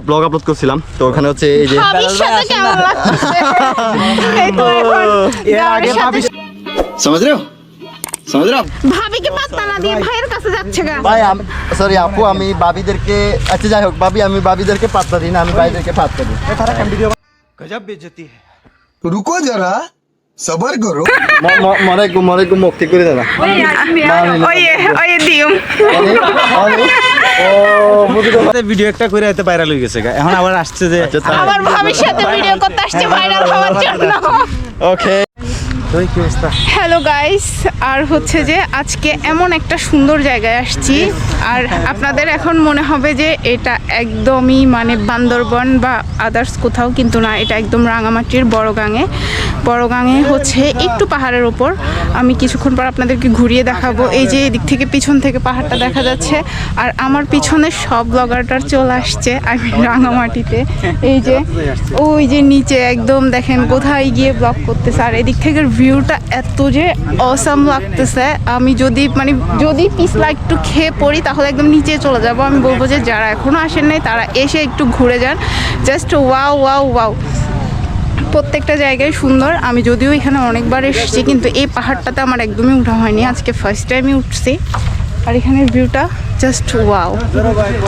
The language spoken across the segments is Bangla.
ব্লগ আপলোড করছিলাম তো ওখানে হচ্ছে এই যে সরি বাবিদেরকে যাই হোক আমি বাবিদেরকে পাত্তা না আমি ভাইদেরকে পাত্তা দিই গজব বেজতি রুকো যারা সবার করো মরে গো মরে গো মুক্তি করে দাদা ভিডিও একটা করে হয়তো ভাইরাল হয়ে গেছে এখন আবার আসছে যে আচ্ছা আমার ভাবির সাথে ভিডিও করতে আসছে ভাইরাল হওয়ার জন্য। ওকে হ্যালো গাইস আর হচ্ছে যে আজকে এমন একটা সুন্দর জায়গায় আসছি। আর আপনাদের এখন মনে হবে যে এটা একদমই মানে বান্দরবন বা আদার্স কোথাও কিন্তু না, এটা একদম রাঙামাটির বড়গাঙে। বড়গাঙে হচ্ছে একটু পাহাড়ের ওপর। আমি কিছুক্ষণ পর আপনাদেরকে ঘুরিয়ে দেখাবো। এই যে এদিক থেকে পিছন থেকে পাহাড়টা দেখা যাচ্ছে। আর আমার পিছনে সব ব্লগারটার চলে আসছে আমি রাঙামাটিতে। এই যে, ওই যে নিচে একদম দেখেন কোথায় গিয়ে ব্লগ করতেছে। আর এদিক থেকে ভিউটা এত যে অসাম লাগতেছে। আমি যদি মানে যদি পিছলা একটু খেয়ে পড়ি, তাহলে একদম নিচে চলে যাব। আমি বলব যে যারা এখনও আসেন নাই, তারা এসে একটু ঘুরে যান। জাস্ট ওয়াও ওয়াও ওয়াও প্রত্যেকটা জায়গায় সুন্দর। আমি যদিও এখানে অনেকবার এসেছি, কিন্তু এই পাহাড়টাতে আমার একদমই উঠা হয়নি। আজকে ফার্স্ট টাইমই উঠছি। আর এখানের ভিউটা জাস্ট ওয়াও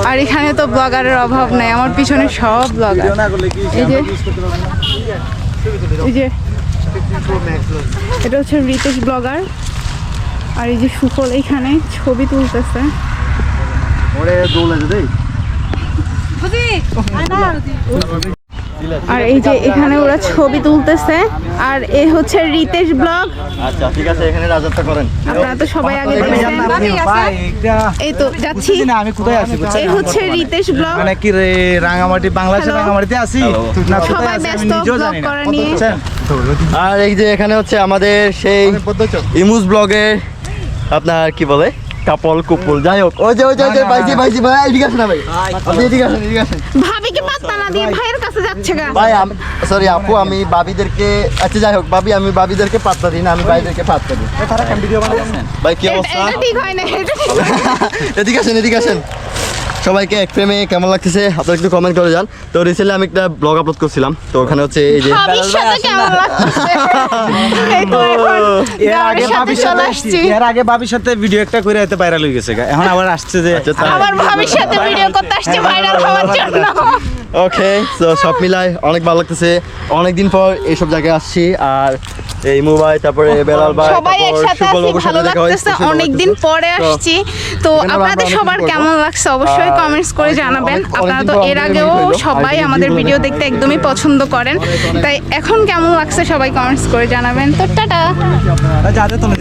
আর এখানে তো ব্লগারের অভাব নাই। আমার পিছনে সব ব্লগার এই যে এই যে এটা হচ্ছে রিতেশ ব্লগার। আর এই যে সুফল এখানে ছবি তুলতেছে। আর এই যে এখানে ওরা ছবি তুলতেছে। আর এ হচ্ছে রিতেশ ব্লগ। আচ্ছা ঠিক আছে এখানে রাজারটা করেন। আপনারা তো সবাই আগে দেখছেন এই তো যাচ্ছি। না আমি কোথায় আছি এই হচ্ছে রিতেশ ব্লগ। মানে কি রে রাঙামাটি বাংলাদেশের. রাঙামাটিতে আছি? না কোথায় সবাই আছি আমি ব্যস্ত নিজেও ব্লগ জানি না। করা নিয়ে। বুঝছেন? আর এই যে এখানে হচ্ছে আমাদের সেই ইমুজ ব্লগের আপনার কি বলে? কাপল কুপুল যাই হোক। ওই যে ওই যে ভাইজি ভাইজি ভাই এদিকে আসেন না ভাই। আপনি এদিকে আসেন এদিকে আসেন। ভাবিকে পাত্তা না দিয়ে ভাইয়ের কাছে যাচ্ছে গা? ভাই সরি আপু আমি বাবিদেরকে আচ্ছা যাই হোক ভাবি আমি বাবিদেরকে পাত্তা দিই না আমি ভাইদেরকে পাত্তা দিই। ভাই কি অবস্থা? এটা ঠিক হয় না। এদিকে আসেন এদিকে আসেন। সবাইকে এক ফ্রেমে কেমন লাগতেছে? আপনারা একটু কমেন্ট করে যান। তো রিসেন্টলি আমি একটা ব্লগ আপলোড করছিলাম। তো ওখানে হচ্ছে এই যে এর আগে ভাবির সাথে ভিডিও একটা করে হয়তো ভাইরাল হয়ে গেছে এখন আবার আসছে যে আচ্ছা আমার ভাবির সাথে ভিডিও করতে আসছে ভাইরাল হওয়ার জন্য। ওকে তো সব মিলাই অনেক ভালো লাগতেছে। অনেকদিন পর এইসব জায়গায় আসছি আর এই মোবাইল তারপরে বেলাল ভাই সবাই একসাথে আছি ভালো লাগতেছে অনেকদিন পরে আসছি। তো আপনাদের সবার কেমন লাগছে? অবশ্যই কমেন্টস করে জানাবেন। আপনারা তো এর আগেও সবাই আমাদের ভিডিও দেখতে একদমই পছন্দ করেন। তাই এখন কেমন লাগছে সবাই কমেন্টস করে জানাবেন। তো টাটা। যাতে তুমি